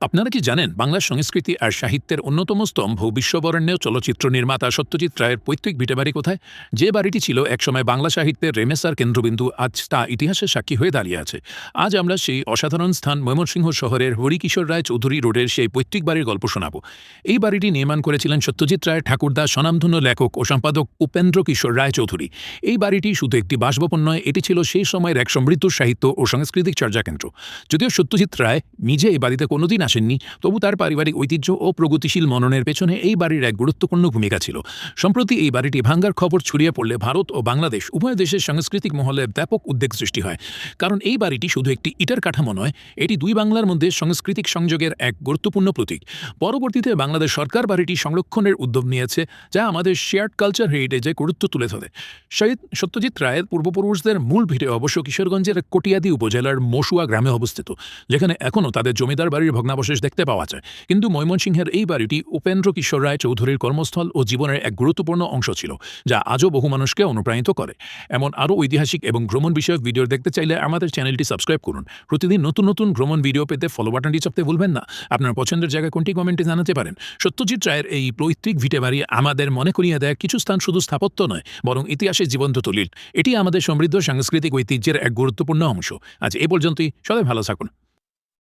আপনারা কি জানেন বাংলা সংস্কৃতি আর সাহিত্যের অন্যতম স্তম্ভ বিশ্ববরণ্য চলচ্চিত্র নির্মাতা সত্যজিৎ রায়ের পৈতৃক ভিটেবাড়ি কোথায়? যে বাড়িটি ছিল একসময় বাংলা সাহিত্যের রেমেসার কেন্দ্রবিন্দু, আজ তা ইতিহাসের সাক্ষী হয়ে দাঁড়িয়ে আছে। আজ আমরা সেই অসাধারণ স্থান ময়মনসিংহ শহরের হরিকিশোর রায় চৌধুরী রোডের সেই পৈতৃক বাড়ির গল্প শোনাব। এই বাড়িটি নির্মাণ করেছিলেন সত্যজিৎ রায়ের ঠাকুরদা স্বনামধন্য লেখক ও সম্পাদক উপেন্দ্র কিশোর রায় চৌধুরী। এই বাড়িটি শুধু একটি বাসভবন নয়, এটি ছিল সেই সময়ের এক সমৃদ্ধ সাহিত্য ও সাংস্কৃতিক চর্যাকেন্দ্র। যদিও সত্যজিৎ রায় নিজে এই বাড়িতে কোনোদিন আসেননি, তবু তার পারিবারিক ঐতিহ্য ও প্রগতিশীল মননের পেছনে এই বাড়ির এক গুরুত্বপূর্ণ ভূমিকা ছিল। সম্প্রতি এই বাড়িটি ভাঙ্গার খবর ছড়িয়ে পড়লে ভারত ও বাংলাদেশ উভয় দেশের সাংস্কৃতিক মহলে ব্যাপক উদ্বেগ সৃষ্টি হয়। কারণ এই বাড়িটি শুধু একটি ইটার কাঠামো নয়, এটি দুই বাংলার মধ্যে সাংস্কৃতিক সংযোগের এক গুরুত্বপূর্ণ প্রতীক। পরবর্তীতে বাংলাদেশ সরকার বাড়িটি সংরক্ষণের উদ্যোগ নিয়েছে, যা আমাদের শেয়ার্ড কালচার হেরিটেজে গুরুত্ব তুলে ধরে। শহীদ সত্যজিৎ রায়ের পূর্বপুরুষদের মূল ভিটে অবশ্য কিশোরগঞ্জের কটিয়াদি উপজেলার মশুয়া গ্রামে অবস্থিত, যেখানে এখনও তাদের জমিদার বাড়ির ভগ্নাবশেষ দেখতে পাওয়া যায়। কিন্তু ময়মনসিংহের এই বাড়িটি উপেন্দ্র কিশোর রায় চৌধুরীর কর্মস্থল ও জীবনের এক গুরুত্বপূর্ণ অংশ ছিল, যা আজও বহু মানুষকে অনুপ্রাণিত করে। এমন আরও ঐতিহাসিক এবং ভ্রমণ বিষয়ক ভিডিও দেখতে চাইলে আমাদের চ্যানেলটি সাবস্ক্রাইব করুন। প্রতিদিন নতুন নতুন ভ্রমণ ভিডিও পেতে ফলো বাটনটি চাপতে ভুলবেন না। আপনার পছন্দের জায়গা কোনটি কমেন্টে জানাতে পারেন। সত্যজিৎ রায়ের এই পৈতৃক ভিটে বাড়ি আমাদের মনে করিয়ে দেয় কিছু স্থান শুধু স্থাপত্য নয়, বরং ইতিহাসে জীবন্ত দলিল। এটি আমাদের সমৃদ্ধ সাংস্কৃতিক ঐতিহ্যের এক গুরুত্বপূর্ণ অংশ। আজ এ পর্যন্তই। সবাই ভালো থাকুন।